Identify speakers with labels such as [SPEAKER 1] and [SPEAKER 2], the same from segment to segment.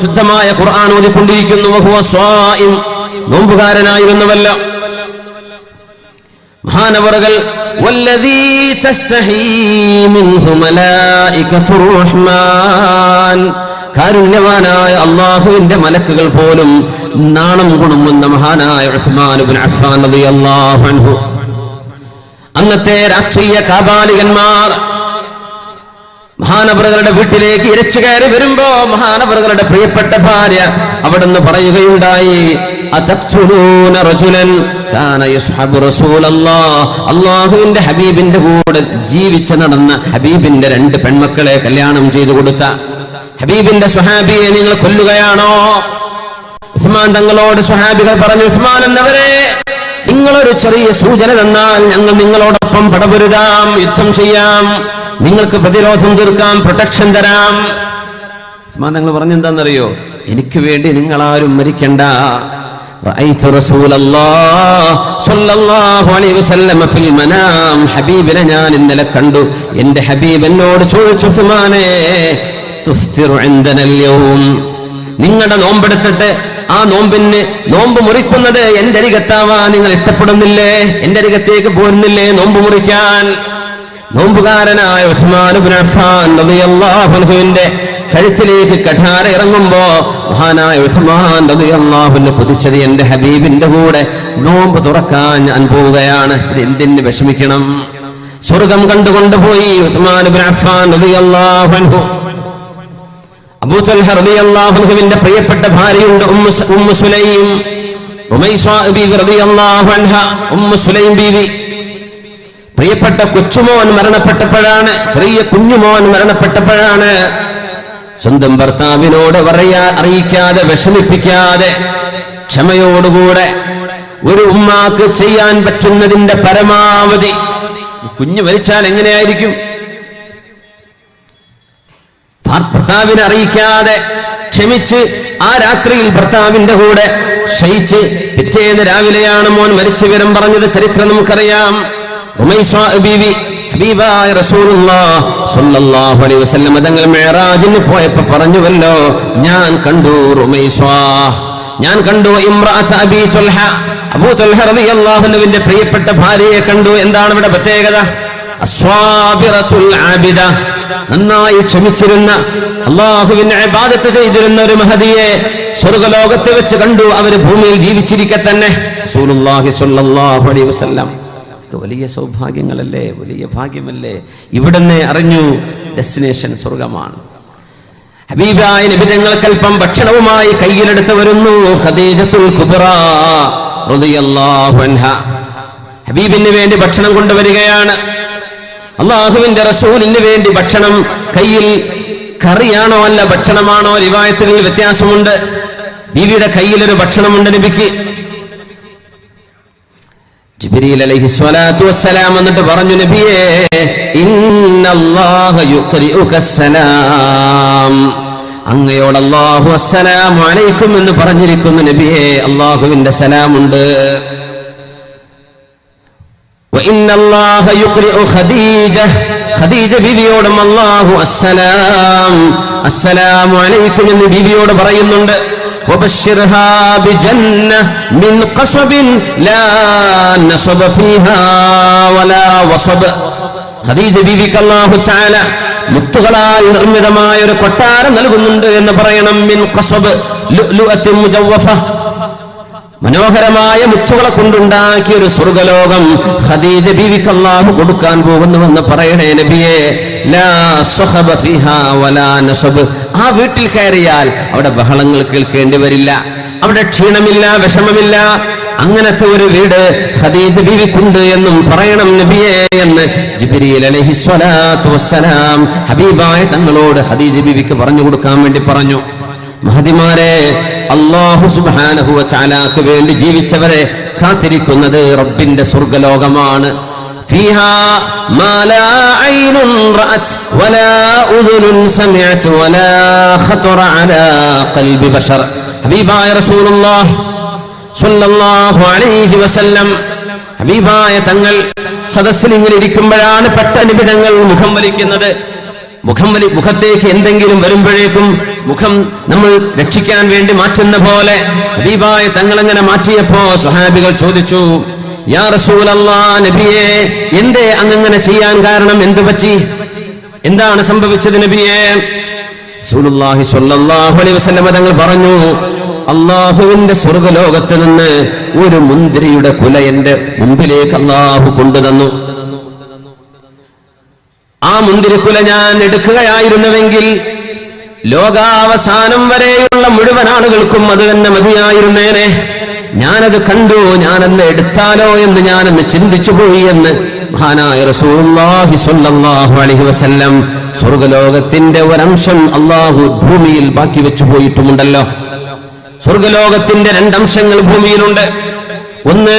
[SPEAKER 1] ശുദ്ധമായ ഖുർആൻ ഓതിക്കൊണ്ടിരിക്കുന്നു നോമ്പുകാരനായിരുന്നുവല്ല. മഹാനവറുകൾ കാരുണ്യവാനായ അള്ളാഹുവിന്റെ മലക്കുകൾ പോലും നാണം കുണുങ്ങുന്ന മഹാനായ അഫ്ഫാൻ അന്നത്തെ രാഷ്ട്രീയ കാപാലികന്മാർ മഹാനവറുകളുടെ വീട്ടിലേക്ക് ഇരച്ചു കയറി വരുമ്പോ മഹാനവറുകളുടെ പ്രിയപ്പെട്ട ഭാര്യ അവിടുന്ന് പറയുകയുണ്ടായി. അള്ളാഹുവിന്റെ ഹബീബിന്റെ കൂടെ ജീവിച്ച നടന്ന ഹബീബിന്റെ രണ്ട് പെൺമക്കളെ കല്യാണം ചെയ്തു കൊടുത്ത ഹബീബിന്റെ സുഹാബിയെ നിങ്ങൾ കൊല്ലുകയാണോ ഉസ്മാൻ തങ്ങളോട് സുഹാബികൾ പറഞ്ഞു ഉസ്മാൻ എന്നവരെ നിങ്ങളൊരു ചെറിയ സൂചന തന്നാൽ ഞങ്ങൾ നിങ്ങളോടൊപ്പം പടപുരുതാം യുദ്ധം ചെയ്യാം നിങ്ങൾക്ക് പ്രതിരോധം തീർക്കാം പ്രൊട്ടക്ഷൻ തരാം. സമാധാനങ്ങൾ പറഞ്ഞെന്താണെന്നറിയോ? എനിക്ക് വേണ്ടി നിങ്ങൾ ആരും മരിക്കണ്ട. റഅയ്തു റസൂലല്ലാഹ് സ്വല്ലല്ലാഹു അലൈഹി വസല്ലമ ഫിൽ മനാം. ഹബീബിനെ ഞാൻ ഇന്നലെ കണ്ടു. എന്റെ ഹബീബ് എന്നോട് ചോദിച്ചു തുഫ്തിറു ഇൻദനൽ യൗം. നിങ്ങളുടെ നോമ്പെടുത്തിട്ട് ആ നോമ്പിന് നോമ്പ് മുറിക്കുന്നത് എന്റെ അരികത്താവാ. നിങ്ങൾ ഇഷ്ടപ്പെടുന്നില്ലേ? എന്റെ അരികത്തേക്ക് പോരുന്നില്ലേ? നോമ്പ് മുറിക്കാൻ. നോമ്പുകാരനായ അൻഹുവിന്റെ കഴുത്തിലേക്ക് കഠാര ഇറങ്ങുമ്പോ മഹാനായ ഉസ്മാൻ കുതിച്ചത് എന്റെ ഹബീബിന്റെ കൂടെ നോമ്പ് തുറക്കാൻ ഞാൻ പോവുകയാണ്. ഇത് എന്തിന് വിഷമിക്കണം? സ്വർഗം കണ്ടുകൊണ്ടുപോയി ഉസ്മാൻ ഇബ്നു അഫ്ഫാൻ റളിയല്ലാഹു അൻഹു അബൂ തൽഹ റളിയല്ലാഹു അൻഹുവിന്റെ പ്രിയപ്പെട്ട ഭാര്യയുണ്ട് സുലൈം. പ്രിയപ്പെട്ട കൊച്ചുമോൻ മരണപ്പെട്ടപ്പോഴാണ് ചെറിയ കുഞ്ഞുമോൻ മരണപ്പെട്ടപ്പോഴാണ് സ്വന്തം ഭർത്താവിനോട് പറയാ അറിയിക്കാതെ വിഷമിപ്പിക്കാതെ ക്ഷമയോടുകൂടെ ഒരു ഉമ്മാക്ക് ചെയ്യാൻ പറ്റുന്നതിന്റെ പരമാവധി. കുഞ്ഞു മരിച്ചാൽ എങ്ങനെയായിരിക്കും? ഭർത്താവിനെ അറിയിക്കാതെ ക്ഷമിച്ച് ആ രാത്രിയിൽ ഭർത്താവിന്റെ കൂടെ ക്ഷയിച്ച് പിറ്റേന്ന് രാവിലെയാണ് മോൻ മരിച്ച വിവരം പറഞ്ഞത്. ചരിത്രം നമുക്കറിയാം. ഹബീബായ അലൈഹി വസല്ലം തങ്ങൾ പോയപ്പോ പറഞ്ഞുവല്ലോ ഞാൻ കണ്ടു റുമൈസ്വാ ഞാൻ കണ്ടു റളിയല്ലാഹു പ്രിയപ്പെട്ട ഭാര്യയെ കണ്ടു. എന്താണ് ഇവിടെ പ്രത്യേകത? അസ്വാബിറത്തുൽ ആബിദ. നന്നായി ക്ഷമിച്ചിരുന്ന അള്ളാഹുവിനെ ബാധത്ത് ചെയ്തിരുന്ന ഒരു മഹതിയെ സ്വർഗലോകത്ത് വെച്ച് കണ്ടു. അവർ ഭൂമിയിൽ ജീവിച്ചിരിക്കെ തന്നെ. വലിയ സൗഭാഗ്യങ്ങളല്ലേ? വലിയ ഭാഗ്യമല്ലേ? ഇവിടുന്ന് അറിഞ്ഞു ഡെസ്റ്റിനേഷൻ സ്വർഗമാണ്. ഹബീബായ നബിതങ്ങൾക്കൽപ്പം ഭക്ഷണവുമായി കയ്യിലെടുത്ത് വരുന്നു. ഖദീജത്തുൽ കുബ്ര അൻഹ. ഹബീബിന് വേണ്ടി ഭക്ഷണം കൊണ്ടുവരികയാണ്. അള്ളാഹുവിന്റെ റസൂലിന് വേണ്ടി ഭക്ഷണം കയ്യിൽ കറിയാണോ അല്ല ഭക്ഷണമാണോ റിവായത്തുകളിൽ വ്യത്യാസമുണ്ട്. ബീവിയുടെ കയ്യിൽ ഒരു ഭക്ഷണമുണ്ട് നബിക്ക്. ജിബ്രീൽ അലൈഹി സ്വലാത്തു എന്നിട്ട് പറഞ്ഞു അങ്ങയോട് അല്ലാഹു അസ്സലാം അലൈക്കും എന്ന് പറഞ്ഞിരിക്കുന്നു നബിയേ അള്ളാഹുവിന്റെ സലാമുണ്ട്. ഖദീജ ബീവിയോടും അല്ലാഹു അസ്സലാം അസ്സലാമു അലൈക്കും എന്ന് ബീവിയോട് പറയുന്നുണ്ട് وبشرها بجنة من قصب لا نصب فيها ولا وصب ഖദീജ ബീവിക്ക് അല്ലാഹു തആല മുത്തുകളാൽ നിർമ്മിതമായ ഒരു കൊട്ടാരം നൽകുന്നുണ്ട് എന്ന് പറയണം മിൻ ഖസബ് ലുഅത്തിൻ മുജവ്വഫ മനോഹരമായ മുത്തുകളെ കൊണ്ടുണ്ടാക്കിയ ഒരു സ്വർഗലോകം ഖദീജ ബീവിക്ക് അല്ലാഹു കൊടുക്കാൻ പോകുന്നുവെന്ന് പറയണേ നബിയെ. ആ വീട്ടിൽ കയറിയാൽ അവിടെ ബഹളങ്ങൾ കേൾക്കേണ്ടി വരില്ല. അവിടെ ക്ഷീണമില്ല വിഷമമില്ല. അങ്ങനത്തെ ഒരു വീട് ഖദീജ ബീവിക്കുണ്ട് എന്നും പറയണം നബിയെ എന്ന് വസ്സലാം ഹബീബായ തങ്ങളോട് ഖദീജ ബീവിക്ക് പറഞ്ഞു കൊടുക്കാൻ വേണ്ടി പറഞ്ഞു. മഹതിമാരെ അള്ളാഹു സുബാനഹുവ ചാലാക്ക് വേണ്ടി ജീവിച്ചവരെ കാത്തിരിക്കുന്നത് റബ്ബിന്റെ സ്വർഗലോകമാണ് فيها ما لا عين رأت ولا أذن سمعت ولا خطر على قلب بشر حبيبا يا رسول الله صلى الله عليه وسلم حبيبا يا തങ്ങൾ സദസ്സിൽ പെട്ട നിബിധങ്ങൾ മുഖം വലിക്കുന്നത് മുഖം വലി മുഖത്തേക്ക് എന്തെങ്കിലും വരുമ്പോഴേക്കും മുഖം നമ്മൾ രക്ഷിക്കാൻ വേണ്ടി മാറ്റുന്ന പോലെ ഹബീബായ തങ്ങളങ്ങനെ മാറ്റിയപ്പോ സുഹാബികൾ ചോദിച്ചു യാ റസൂലല്ലാ നബിയെ എന്തേ അങ്ങനെ ചെയ്യാൻ കാരണം? എന്തു പറ്റി? എന്താണ് സംഭവിച്ചത് നബിയെ? റസൂലുള്ളാഹി സ്വല്ലല്ലാഹു അലൈഹി വസല്ലം തങ്ങൾ പറഞ്ഞു അള്ളാഹുവിന്റെ സ്വർഗലോകത്ത് നിന്ന് ഒരു മുന്തിരിയുടെ കുല എന്റെ മുമ്പിലേക്ക് അള്ളാഹു കൊണ്ടുതന്നു. ആ മുന്തിരിക്കുല ഞാൻ എടുക്കുകയായിരുന്നുവെങ്കിൽ ലോകാവസാനം വരെയുള്ള മുഴുവൻ ആളുകൾക്കും അത് തന്നെ മതിയായിരുന്നേനെ. ഞാനത് കണ്ടു ഞാനെന്ന് എടുത്താലോ എന്ന് ഞാനെന്ന് ചിന്തിച്ചു പോയി എന്ന് വസല്ലം സ്വർഗലോകത്തിന്റെ ഒരംശം അള്ളാഹു ഭൂമിയിൽ ബാക്കി വെച്ചു പോയിട്ടുമുണ്ടല്ലോ. സ്വർഗലോകത്തിന്റെ രണ്ടംശങ്ങൾ ഭൂമിയിലുണ്ട്. ഒന്ന്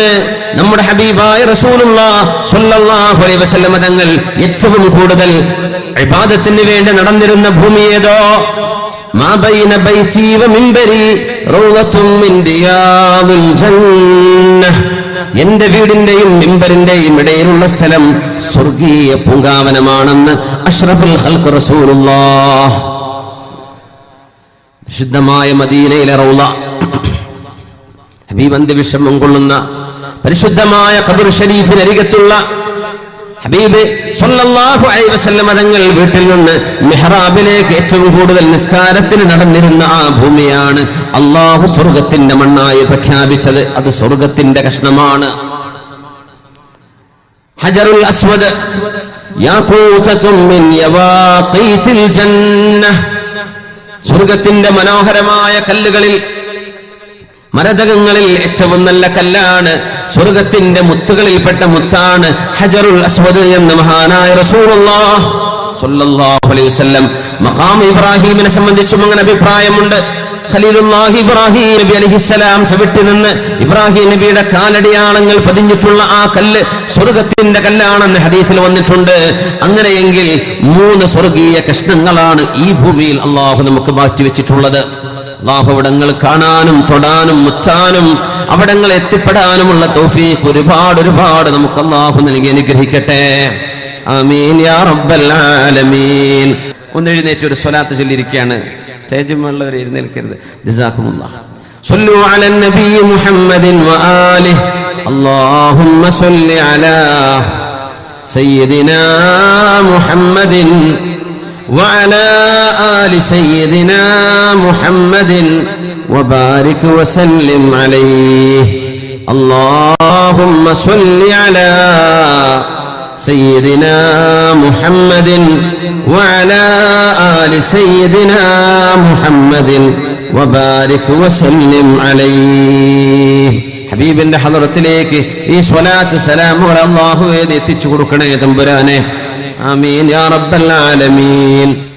[SPEAKER 1] നമ്മുടെ ഹബീബായ റസൂലുള്ള തങ്ങൾ ഏറ്റവും കൂടുതൽ ഇബാദത്തിന് വേണ്ടി നടന്നിരുന്ന ഭൂമി ഏതോ? എന്റെ വീടിന്റെയും മിമ്പറിന്റെയും ഇടയിലുള്ള സ്ഥലം സ്വർഗീയ പൂങ്കാവനമാണെന്ന് അഷ്റഫുൽ ഹൽക്ക് റസൂലുള്ള. വിശുദ്ധമായ മദീനയിലെ റൗള ഹബീബ് അന്ത്യവിഷമം കൊള്ളുന്ന പരിശുദ്ധമായ ഖബർ ഷരീഫിനരികത്തുള്ള ഹബീബ് സല്ലല്ലാഹു അലൈഹി വസല്ലം തങ്ങൾ വീട്ടിൽ നിന്ന് മെഹ്റാബിലേക്ക് ഏറ്റവും കൂടുതൽ നിസ്കാരത്തിന് നടന്നിരുന്ന ആ ഭൂമിയാണ് അള്ളാഹു സ്വർഗത്തിന്റെ മണ്ണായി പ്രഖ്യാപിച്ചത്. അത് സ്വർഗത്തിന്റെ കഷ്ണമാണ്. ഹജറുൽ അസ്വദ് സ്വർഗത്തിന്റെ മനോഹരമായ കല്ലുകളിൽ മരതകങ്ങളിൽ ഏറ്റവും നല്ല കല്ലാണ് സ്വർഗത്തിന്റെ മുത്തുകളിൽപ്പെട്ട മുത്താണ് ഹജറുൽ അസ്വദ് എന്ന് മഹാനായ റസൂലുള്ളാഹുലം മഖാം ഇബ്രാഹിമിനെ സംബന്ധിച്ചും അങ്ങനെ അഭിപ്രായമുണ്ട്. ഖലീലുല്ലാഹി ഇബ്രാഹിം നബി അലഹിസ്സലാം ചവിട്ടി നിന്ന് ഇബ്രാഹിം നബിയുടെ കാലടിയാളങ്ങൾ പതിഞ്ഞിട്ടുള്ള ആ കല്ല് സ്വർഗത്തിന്റെ കല്ലാണെന്ന് ഹദീസിൽ വന്നിട്ടുണ്ട്. അങ്ങനെയെങ്കിൽ മൂന്ന് സ്വർഗീയ കഷ്ണങ്ങളാണ് ഈ ഭൂമിയിൽ അള്ളാഹു നമുക്ക് മാറ്റിവെച്ചിട്ടുള്ളത്. അള്ളാഹു അവിടങ്ങൾ കാണാനും തൊടാനും മുച്ചാനും അവിടങ്ങൾ എത്തിപ്പെടാനുമുള്ള തൗഫീഖ് ഒരുപാട് ഒരുപാട് നമുക്ക് അള്ളാഹു നൽകി അനുഗ്രഹിക്കട്ടെ ആമീൻ യാ റബ്ബൽ ആലമീൻ ഒന്ന് എഴുന്നേറ്റ് ഒരു സ്വലാത്ത് ചൊല്ലിയിരിക്കുകയാണ് സ്റ്റേജിൽ ഉള്ളവർ എഴുന്നേൽക്കരുത് ജസാക്കുമുള്ള صلوا على النبي محمد وآله اللهم صل على سيدنا محمد وعلى آل سيدنا محمد وبارك وسلم عليه اللهم صل على سيدنا محمد وعلى آل سيدنا محمد وبارك وسلم عليه ഹബീബിന്റെ ഹദറത്തിലേക്ക് ഈ സ്വലാത്ത് സലാമുകൾ അള്ളാഹു എത്തിച്ചു കൊടുക്കണേ തമ്പുരാനെ ആമീൻ. യാ റബ്ബൽ ആലമീൻ.